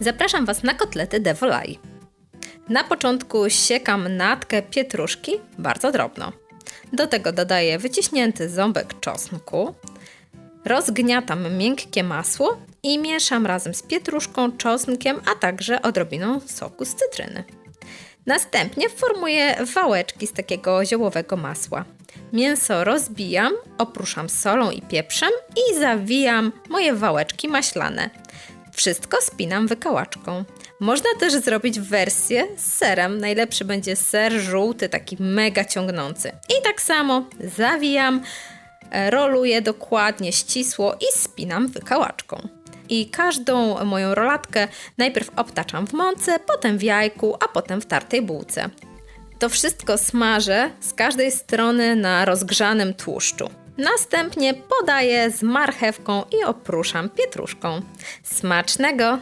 Zapraszam Was na kotlety de volaille. Na początku siekam natkę pietruszki bardzo drobno. Do tego dodaję wyciśnięty ząbek czosnku, rozgniatam miękkie masło i mieszam razem z pietruszką, czosnkiem, a także odrobiną soku z cytryny. Następnie formuję wałeczki z takiego ziołowego masła. Mięso rozbijam, opruszam solą i pieprzem i zawijam moje wałeczki maślane. Wszystko spinam wykałaczką. Można też zrobić wersję z serem. Najlepszy będzie ser żółty, taki mega ciągnący. I tak samo zawijam, e, roluję dokładnie ścisło i spinam wykałaczką. I każdą moją rolatkę najpierw obtaczam w mące, potem w jajku, a potem w tartej bułce. To wszystko smażę z każdej strony na rozgrzanym tłuszczu. Następnie podaję z marchewką i opruszam pietruszką. Smacznego!